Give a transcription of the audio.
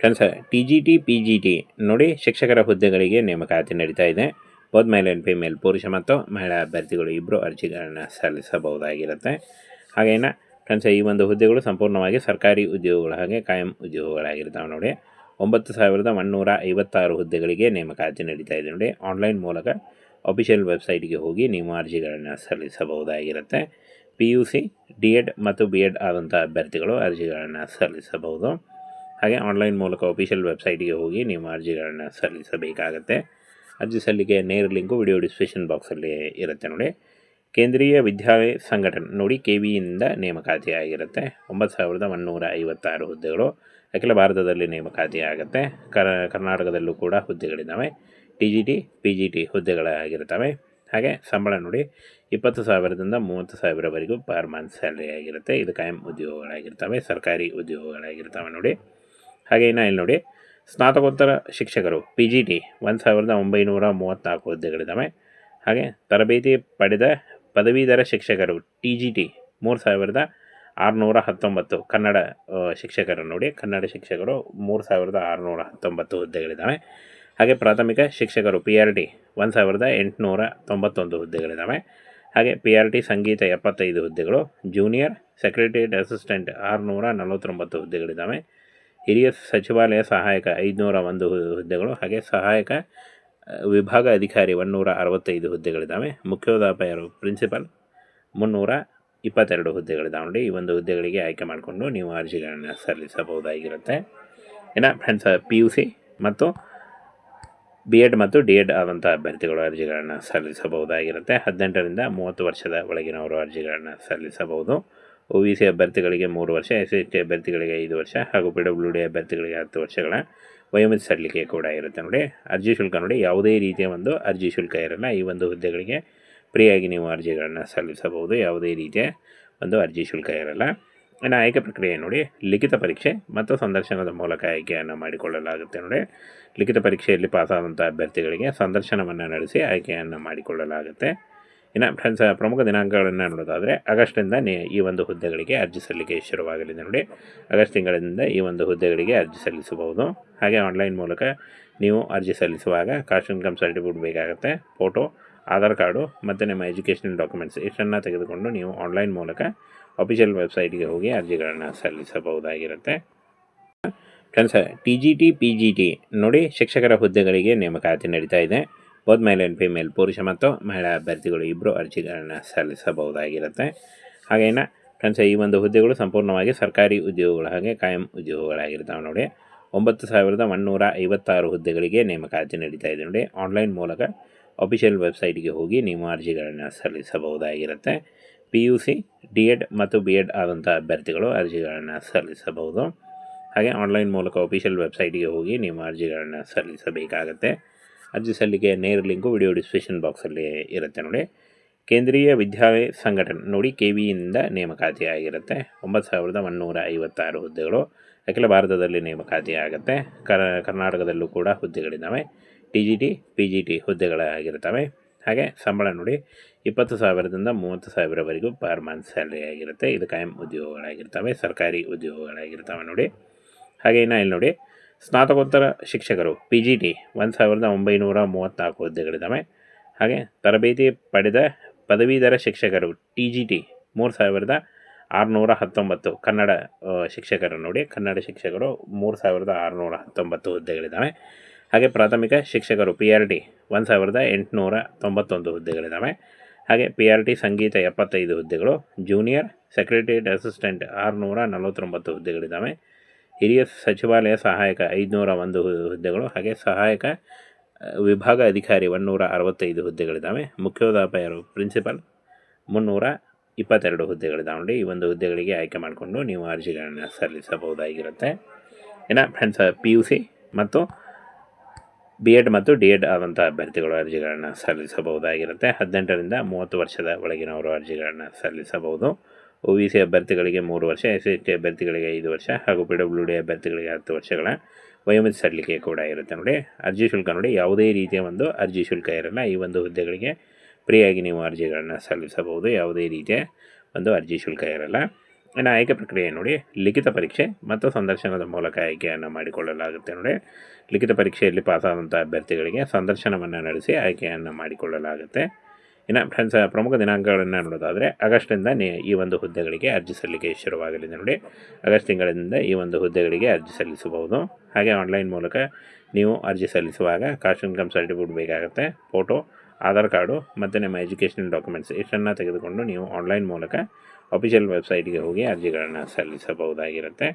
Friends T G T P G T ನೋಡಿ ಶಿಕ್ಷಕರ ಹುದ್ದೆಗಳಿಗೆ ನೇಮಕಾತಿ ನಡೀತಾ ಇದೆ. ಬೋದ್ ಮೇಲ್ ಆ್ಯಂಡ್ ಫಿಮೇಲ್ ಪುರುಷ ಮತ್ತು ಮಹಿಳಾ ಅಭ್ಯರ್ಥಿಗಳು ಇಬ್ಬರು ಅರ್ಜಿಗಳನ್ನು ಸಲ್ಲಿಸಬಹುದಾಗಿರುತ್ತೆ. ಹಾಗೇನ ಫ್ರೆಂಡ್ಸ್ ಈ ಒಂದು ಹುದ್ದೆಗಳು ಸಂಪೂರ್ಣವಾಗಿ ಸರ್ಕಾರಿ ಉದ್ಯೋಗಗಳ ಹಾಗೆ ಕಾಯಂ ಉದ್ಯೋಗಗಳಾಗಿರ್ತಾವೆ ನೋಡಿ. ಒಂಬತ್ತು ಸಾವಿರದ ಒನ್ನೂರ ಐವತ್ತಾರು ಹುದ್ದೆಗಳಿಗೆ ನೇಮಕಾತಿ ನಡೀತಾ ಇದೆ ನೋಡಿ. ಆನ್ಲೈನ್ ಮೂಲಕ ಅಫಿಷಿಯಲ್ ವೆಬ್ಸೈಟ್ಗೆ ಹೋಗಿ ನೀವು ಅರ್ಜಿಗಳನ್ನು ಸಲ್ಲಿಸಬಹುದಾಗಿರುತ್ತೆ. P U C, D Ed ಮತ್ತು ಬಿ ಎಡ್ ಆದಂಥ ಅಭ್ಯರ್ಥಿಗಳು ಅರ್ಜಿಗಳನ್ನು ಸಲ್ಲಿಸಬಹುದು. ಹಾಗೆ ಆನ್ಲೈನ್ ಮೂಲಕ ಅಫಿಷಿಯಲ್ ವೆಬ್ಸೈಟ್ಗೆ ಹೋಗಿ ನೀವು ಅರ್ಜಿಗಳನ್ನು ಸಲ್ಲಿಸಬೇಕಾಗತ್ತೆ. ಅರ್ಜಿ ಸಲ್ಲಿಕೆ ನೇರ ಲಿಂಕು ವಿಡಿಯೋ ಡಿಸ್ಕ್ರಿಪ್ಷನ್ ಬಾಕ್ಸಲ್ಲಿ ಇರುತ್ತೆ ನೋಡಿ. ಕೇಂದ್ರೀಯ ವಿದ್ಯಾಲಯ ಸಂಘಟನೆ ನೋಡಿ ಕೆ ವಿಯಿಂದ ನೇಮಕಾತಿ ಆಗಿರುತ್ತೆ ಒಂಬತ್ತು ಸಾವಿರದ ಒನ್ನೂರ ಐವತ್ತಾರು ಹುದ್ದೆಗಳು ಅಖಿಲ ಭಾರತದಲ್ಲಿ ನೇಮಕಾತಿ ಆಗುತ್ತೆ ಕರ, ಕರ್ನಾಟಕದಲ್ಲೂ ಕೂಡ ಹುದ್ದೆಗಳಿದ್ದಾವೆ. T G T P G T ಹುದ್ದೆಗಳಾಗಿರ್ತವೆ. ಹಾಗೆ ಸಂಬಳ ನೋಡಿ, ಇಪ್ಪತ್ತು ಸಾವಿರದಿಂದ ಮೂವತ್ತು ಸಾವಿರವರೆಗೂ ಪರ್ ಮಂತ್ ಸ್ಯಾಲ್ರಿ ಆಗಿರುತ್ತೆ. ಇದು ಕಾಯಂ ಉದ್ಯೋಗಗಳಾಗಿರ್ತವೆ, ಸರ್ಕಾರಿ ಉದ್ಯೋಗಗಳಾಗಿರ್ತವೆ ನೋಡಿ. ಹಾಗೆ ಇನ್ನು ಇಲ್ಲಿ ನೋಡಿ, ಸ್ನಾತಕೋತ್ತರ ಶಿಕ್ಷಕರು ಪಿ ಜಿ ಟಿ ಒಂದು ಸಾವಿರದ ಒಂಬೈನೂರ ಮೂವತ್ತ್ನಾಲ್ಕು ಹುದ್ದೆಗಳಿದ್ದಾವೆ. ಹಾಗೆ ತರಬೇತಿ ಪಡೆದ ಪದವೀಧರ ಶಿಕ್ಷಕರು ಟಿ ಜಿ ಟಿ ಮೂರು ಸಾವಿರದ ಆರುನೂರ ಹತ್ತೊಂಬತ್ತು ಕನ್ನಡ ಶಿಕ್ಷಕರು ನೋಡಿ, ಕನ್ನಡ ಶಿಕ್ಷಕರು ಮೂರು ಸಾವಿರದ ಆರುನೂರ ಹತ್ತೊಂಬತ್ತು ಹುದ್ದೆಗಳಿದ್ದಾವೆ. ಹಾಗೆ ಪ್ರಾಥಮಿಕ ಶಿಕ್ಷಕರು ಪಿ ಆರ್ ಟಿ ಒಂದು ಸಾವಿರದ ಎಂಟುನೂರ ತೊಂಬತ್ತೊಂದು ಹುದ್ದೆಗಳಿದ್ದಾವೆ. ಹಾಗೆ ಪಿ ಆರ್ ಟಿ ಸಂಗೀತ ಎಪ್ಪತ್ತೈದು ಹುದ್ದೆಗಳು ಜೂನಿಯರ್ ಸೆಕ್ರೆಟರಿಯೇಟ್ ಅಸಿಸ್ಟೆಂಟ್ ಆರುನೂರ ನಲವತ್ತೊಂಬತ್ತು ಹುದ್ದೆಗಳಿದ್ದಾವೆ. ಹಿರಿಯ ಸಚಿವಾಲಯ ಸಹಾಯಕ ಐದುನೂರ ಒಂದು ಹುದ್ದೆಗಳು ಹಾಗೆ ಸಹಾಯಕ ವಿಭಾಗ ಅಧಿಕಾರಿ ಒನ್ನೂರ ಅರವತ್ತೈದು ಹುದ್ದೆಗಳಿದ್ದಾವೆ. ಮುಖ್ಯೋಪಾಧ್ಯಾಯರು ಪ್ರಿನ್ಸಿಪಲ್ ಮುನ್ನೂರ ಇಪ್ಪತ್ತೆರಡು ಹುದ್ದೆಗಳಿದ್ದಾವೆ ನೋಡಿ. ಈ ಒಂದು ಹುದ್ದೆಗಳಿಗೆ ಆಯ್ಕೆ ಮಾಡಿಕೊಂಡು ನೀವು ಅರ್ಜಿಗಳನ್ನು ಸಲ್ಲಿಸಬಹುದಾಗಿರುತ್ತೆ. ಇನ್ನು ಫ್ರೆಂಡ್ಸ್ ಪಿ ಯು ಸಿ ಮತ್ತು ಬಿ ಎಡ್ ಮತ್ತು ಡಿ ಎಡ್ ಆದಂಥ ಅಭ್ಯರ್ಥಿಗಳು ಅರ್ಜಿಗಳನ್ನು ಸಲ್ಲಿಸಬಹುದಾಗಿರುತ್ತೆ. ಹದಿನೆಂಟರಿಂದ ಮೂವತ್ತು ವರ್ಷದ ಒಳಗಿನವರು ಅರ್ಜಿಗಳನ್ನು ಸಲ್ಲಿಸಬಹುದು. ಒ ಬಿ ಸಿ ಅಭ್ಯರ್ಥಿಗಳಿಗೆ ಮೂರು ವರ್ಷ, ಎಸ್ ಎಸ್ ಟಿ ಅಭ್ಯರ್ಥಿಗಳಿಗೆ ಐದು ವರ್ಷ ಹಾಗೂ ಪಿ ಡಬ್ಲ್ಯೂ ಡಿ ಅಭ್ಯರ್ಥಿಗಳಿಗೆ ಹತ್ತು ವರ್ಷಗಳ ವಯೋಮಿತಿ ಸಲ್ಲಿಕೆ ಕೂಡ ಇರುತ್ತೆ ನೋಡಿ. ಅರ್ಜಿ ಶುಲ್ಕ ನೋಡಿ, ಯಾವುದೇ ರೀತಿಯ ಒಂದು ಅರ್ಜಿ ಶುಲ್ಕ ಇರಲ್ಲ. ಈ ಒಂದು ಹುದ್ದೆಗಳಿಗೆ ಫ್ರೀಯಾಗಿ ನೀವು ಅರ್ಜಿಗಳನ್ನು ಸಲ್ಲಿಸಬಹುದು. ಯಾವುದೇ ರೀತಿಯ ಒಂದು ಅರ್ಜಿ ಶುಲ್ಕ ಇರಲ್ಲ. ಇನ್ನು ಆಯ್ಕೆ ಪ್ರಕ್ರಿಯೆ ನೋಡಿ, ಲಿಖಿತ ಪರೀಕ್ಷೆ ಮತ್ತು ಸಂದರ್ಶನದ ಮೂಲಕ ಆಯ್ಕೆಯನ್ನು ಮಾಡಿಕೊಳ್ಳಲಾಗುತ್ತೆ ನೋಡಿ. ಲಿಖಿತ ಪರೀಕ್ಷೆಯಲ್ಲಿ ಪಾಸಾದಂಥ ಅಭ್ಯರ್ಥಿಗಳಿಗೆ ಸಂದರ್ಶನವನ್ನು ನಡೆಸಿ ಆಯ್ಕೆಯನ್ನು ಮಾಡಿಕೊಳ್ಳಲಾಗುತ್ತೆ. ಇನ್ನು ಪ್ರಮುಖ ದಿನಾಂಕಗಳನ್ನು ನೋಡೋದಾದರೆ ಆಗಸ್ಟಿಂದ ಈ ಒಂದು ಹುದ್ದೆಗಳಿಗೆ ಅರ್ಜಿ ಸಲ್ಲಿಕೆ ಶುರುವಾಗಲಿದೆ ನೋಡಿ. ಆಗಸ್ಟ್ ತಿಂಗಳಿಂದ ಈ ಒಂದು ಹುದ್ದೆಗಳಿಗೆ ಅರ್ಜಿ ಸಲ್ಲಿಸಬಹುದು. ಹಾಗೆ ಆನ್ಲೈನ್ ಮೂಲಕ ನೀವು ಅರ್ಜಿ ಸಲ್ಲಿಸುವಾಗ ಕಾಸ್ಟ್, ಇನ್ಕಮ್, ಸರ್ಟಿಫಿಕೇಟ್ ಬೇಕಾಗುತ್ತೆ. ಫೋಟೋ, ಆಧಾರ್ ಕಾರ್ಡು ಮತ್ತು ನಿಮ್ಮ ಎಜುಕೇಷನಲ್ ಡಾಕ್ಯುಮೆಂಟ್ಸ್ ಇಷ್ಟನ್ನು ತೆಗೆದುಕೊಂಡು ನೀವು ಆನ್ಲೈನ್ ಮೂಲಕ ಅಫಿಷಿಯಲ್ ವೆಬ್ಸೈಟ್ಗೆ ಹೋಗಿ ಅರ್ಜಿಗಳನ್ನು ಸಲ್ಲಿಸಬಹುದಾಗಿರುತ್ತೆ. Friends, T G T, P G T ನೋಡಿ ಶಿಕ್ಷಕರ ಹುದ್ದೆಗಳಿಗೆ ನೇಮಕಾತಿ ನಡೀತಾ ಇದೆ. ಬೋತ್ ಮೇಲ್ ಆ್ಯಂಡ್ ಫಿಮೇಲ್ ಪುರುಷ ಮತ್ತು ಮಹಿಳಾ ಅಭ್ಯರ್ಥಿಗಳು ಇಬ್ಬರು ಅರ್ಜಿಗಳನ್ನು ಸಲ್ಲಿಸಬಹುದಾಗಿರುತ್ತೆ. ಹಾಗೇನ ಫ್ರೆಂಡ್ಸ್ ಈ ಒಂದು ಹುದ್ದೆಗಳು ಸಂಪೂರ್ಣವಾಗಿ ಸರ್ಕಾರಿ ಉದ್ಯೋಗಗಳ ಹಾಗೆ ಕಾಯಂ ಉದ್ಯೋಗಗಳಾಗಿರ್ತಾವೆ ನೋಡಿ. ಒಂಬತ್ತು ಸಾವಿರದ ಒನ್ನೂರ ಐವತ್ತಾರು ಹುದ್ದೆಗಳಿಗೆ ನೇಮಕಾತಿ ನಡೀತಾ ಇದೆ ನೋಡಿ. ಆನ್ಲೈನ್ ಮೂಲಕ ಅಫಿಷಿಯಲ್ ವೆಬ್ಸೈಟ್ಗೆ ಹೋಗಿ ನೀವು ಅರ್ಜಿಗಳನ್ನು ಸಲ್ಲಿಸಬಹುದಾಗಿರುತ್ತೆ. P U C D Ed ಮತ್ತು ಬಿ ಎಡ್ ಆದಂಥ ಅಭ್ಯರ್ಥಿಗಳು ಅರ್ಜಿಗಳನ್ನು ಸಲ್ಲಿಸಬಹುದು. ಹಾಗೆ ಆನ್ಲೈನ್ ಮೂಲಕ ಅಫಿಷಿಯಲ್ ವೆಬ್ಸೈಟ್ಗೆ ಹೋಗಿ ನೀವು ಅರ್ಜಿಗಳನ್ನು ಸಲ್ಲಿಸಬೇಕಾಗತ್ತೆ. ಅರ್ಜಿ ಸಲ್ಲಿಕೆ ನೇರ ಲಿಂಕು ವಿಡಿಯೋ ಡಿಸ್ಕ್ರಿಪ್ಷನ್ ಬಾಕ್ಸಲ್ಲಿ ಇರುತ್ತೆ ನೋಡಿ. ಕೇಂದ್ರೀಯ ವಿದ್ಯಾಲಯ ಸಂಘಟನೆ ನೋಡಿ ಕೆ ವಿಯಿಂದ ನೇಮಕಾತಿ ಆಗಿರುತ್ತೆ ಒಂಬತ್ತು ಸಾವಿರದ ಒನ್ನೂರ ಐವತ್ತಾರು ಹುದ್ದೆಗಳು ಅಖಿಲ ಭಾರತದಲ್ಲಿ ನೇಮಕಾತಿ ಆಗುತ್ತೆ ಕರ, ಕರ್ನಾಟಕದಲ್ಲೂ ಕೂಡ ಹುದ್ದೆಗಳಿದ್ದಾವೆ. T G T, P G T ಹುದ್ದೆಗಳಾಗಿರ್ತವೆ ಹಾಗೆ ಸಂಬಳ ನೋಡಿ, ಇಪ್ಪತ್ತು ಸಾವಿರದಿಂದ ಮೂವತ್ತು ಸಾವಿರವರೆಗೂ ಪರ್ ಮಂತ್ ಸ್ಯಾಲ್ರಿ ಆಗಿರುತ್ತೆ. ಇದು ಕಾಯಂ ಉದ್ಯೋಗಗಳಾಗಿರ್ತವೆ, ಸರ್ಕಾರಿ ಉದ್ಯೋಗಗಳಾಗಿರ್ತವೆ ನೋಡಿ. ಹಾಗೆ ಇನ್ನು ಇಲ್ಲಿ ನೋಡಿ ಸ್ನಾತಕೋತ್ತರ ಶಿಕ್ಷಕರು ಪಿ ಜಿ ಟಿ ಒಂದು ಸಾವಿರದ ಒಂಬೈನೂರ ಮೂವತ್ತ್ನಾಲ್ಕು ಹುದ್ದೆಗಳಿದ್ದಾವೆ. ಹಾಗೆ ತರಬೇತಿ ಪಡೆದ ಪದವೀಧರ ಶಿಕ್ಷಕರು ಟಿ ಜಿ ಟಿ ಮೂರು ಸಾವಿರದ ಆರುನೂರ ಹತ್ತೊಂಬತ್ತು ಕನ್ನಡ ಶಿಕ್ಷಕರು ನೋಡಿ. ಕನ್ನಡ ಶಿಕ್ಷಕರು ಮೂರು ಸಾವಿರದ ಆರುನೂರ ಹತ್ತೊಂಬತ್ತು ಹುದ್ದೆಗಳಿದ್ದಾವೆ. ಹಾಗೆ ಪ್ರಾಥಮಿಕ ಶಿಕ್ಷಕರು ಪಿ ಆರ್ ಟಿ ಒಂದು ಸಾವಿರದ ಎಂಟುನೂರ ತೊಂಬತ್ತೊಂದು ಹುದ್ದೆಗಳಿದ್ದಾವೆ. ಹಾಗೆ ಪಿ ಆರ್ ಟಿ ಸಂಗೀತ ಎಪ್ಪತ್ತೈದು ಹುದ್ದೆಗಳು ಜೂನಿಯರ್ ಸೆಕ್ರೆಟರಿಯೇಟ್ ಅಸಿಸ್ಟೆಂಟ್ ಆರುನೂರ ನಲವತ್ತೊಂಬತ್ತು ಹುದ್ದೆಗಳಿದ್ದಾವೆ. ಹಿರಿಯ ಸಚಿವಾಲಯ ಸಹಾಯಕ, ಐದುನೂರ ಒಂದು ಹುದ್ದೆಗಳು ಹಾಗೆ ಸಹಾಯಕ ವಿಭಾಗ ಅಧಿಕಾರಿ ಒನ್ನೂರ ಅರವತ್ತೈದು ಹುದ್ದೆಗಳಿದ್ದಾವೆ. ಮುಖ್ಯೋಪಾಧ್ಯಾಯರು ಪ್ರಿನ್ಸಿಪಲ್ ಮುನ್ನೂರ ಇಪ್ಪತ್ತೆರಡು ಹುದ್ದೆಗಳಿದ್ದಾವೆ ನೋಡಿ. ಈ ಒಂದು ಹುದ್ದೆಗಳಿಗೆ ಆಯ್ಕೆ ಮಾಡಿಕೊಂಡು ನೀವು ಅರ್ಜಿಗಳನ್ನು ಸಲ್ಲಿಸಬಹುದಾಗಿರುತ್ತೆ. ಇನ್ನು ಫ್ರೆಂಡ್ಸ್ ಪಿ ಯು ಸಿ ಮತ್ತು ಬಿ ಎಡ್ ಮತ್ತು ಡಿ ಎಡ್ ಆದಂಥ ಅಭ್ಯರ್ಥಿಗಳು ಅರ್ಜಿಗಳನ್ನು ಸಲ್ಲಿಸಬಹುದಾಗಿರುತ್ತೆ. ಹದಿನೆಂಟರಿಂದ ಮೂವತ್ತು ವರ್ಷದ ಒಳಗಿನವರು ಅರ್ಜಿಗಳನ್ನು ಸಲ್ಲಿಸಬಹುದು. ಒ ಬಿ ಸಿ ಅಭ್ಯರ್ಥಿಗಳಿಗೆ ಮೂರು ವರ್ಷ, ಎಸ್ ಟಿ ಅಭ್ಯರ್ಥಿಗಳಿಗೆ ಐದು ವರ್ಷ ಹಾಗೂ ಪಿ ಡಬ್ಲ್ಯೂ ಡಿ ಅಭ್ಯರ್ಥಿಗಳಿಗೆ ಹತ್ತು ವರ್ಷಗಳ ವಯೋಮಿತಿ ಸಲ್ಲಿಕೆ ಕೂಡ ಇರುತ್ತೆ ನೋಡಿ. ಅರ್ಜಿ ಶುಲ್ಕ ನೋಡಿ, ಯಾವುದೇ ರೀತಿಯ ಒಂದು ಅರ್ಜಿ ಶುಲ್ಕ ಇರಲ್ಲ. ಈ ಒಂದು ಹುದ್ದೆಗಳಿಗೆ ಫ್ರೀಯಾಗಿ ನೀವು ಅರ್ಜಿಗಳನ್ನು ಸಲ್ಲಿಸಬಹುದು. ಯಾವುದೇ ರೀತಿಯ ಒಂದು ಅರ್ಜಿ ಶುಲ್ಕ ಇರಲ್ಲ. ಇನ್ನು ಆಯ್ಕೆ ಪ್ರಕ್ರಿಯೆ ನೋಡಿ, ಲಿಖಿತ ಪರೀಕ್ಷೆ ಮತ್ತು ಸಂದರ್ಶನದ ಮೂಲಕ ಆಯ್ಕೆಯನ್ನು ಮಾಡಿಕೊಳ್ಳಲಾಗುತ್ತೆ ನೋಡಿ. ಲಿಖಿತ ಪರೀಕ್ಷೆಯಲ್ಲಿ ಪಾಸಾದಂಥ ಅಭ್ಯರ್ಥಿಗಳಿಗೆ ಸಂದರ್ಶನವನ್ನು ನಡೆಸಿ ಆಯ್ಕೆಯನ್ನು ಮಾಡಿಕೊಳ್ಳಲಾಗುತ್ತೆ. ಇನ್ನು ಫ್ರೆಂಡ್ಸ್ ಪ್ರಮುಖ ದಿನಾಂಕಗಳನ್ನು ನೋಡೋದಾದರೆ ಆಗಸ್ಟಿಂದ ಈ ಒಂದು ಹುದ್ದೆಗಳಿಗೆ ಅರ್ಜಿ ಸಲ್ಲಿಕೆ ಶುರುವಾಗಲಿದೆ ನೋಡಿ. ಆಗಸ್ಟ್ ತಿಂಗಳಿಂದ ಈ ಒಂದು ಹುದ್ದೆಗಳಿಗೆ ಅರ್ಜಿ ಸಲ್ಲಿಸಬಹುದು. ಹಾಗೆ ಆನ್ಲೈನ್ ಮೂಲಕ ನೀವು ಅರ್ಜಿ ಸಲ್ಲಿಸುವಾಗ ಕಾಸ್ಟ್ ಇನ್ಕಮ್ ಸರ್ಟಿಫಿಕೇಟ್ ಬೇಕಾಗುತ್ತೆ, ಫೋಟೋ, ಆಧಾರ್ ಕಾರ್ಡು ಮತ್ತು ನಿಮ್ಮ ಎಜುಕೇಷನಲ್ ಡಾಕ್ಯುಮೆಂಟ್ಸ್ ಇಷ್ಟನ್ನು ತೆಗೆದುಕೊಂಡು ನೀವು ಆನ್ಲೈನ್ ಮೂಲಕ ಅಫಿಷಿಯಲ್ ವೆಬ್ಸೈಟ್ಗೆ ಹೋಗಿ ಅರ್ಜಿಗಳನ್ನು ಸಲ್ಲಿಸಬಹುದಾಗಿರುತ್ತೆ.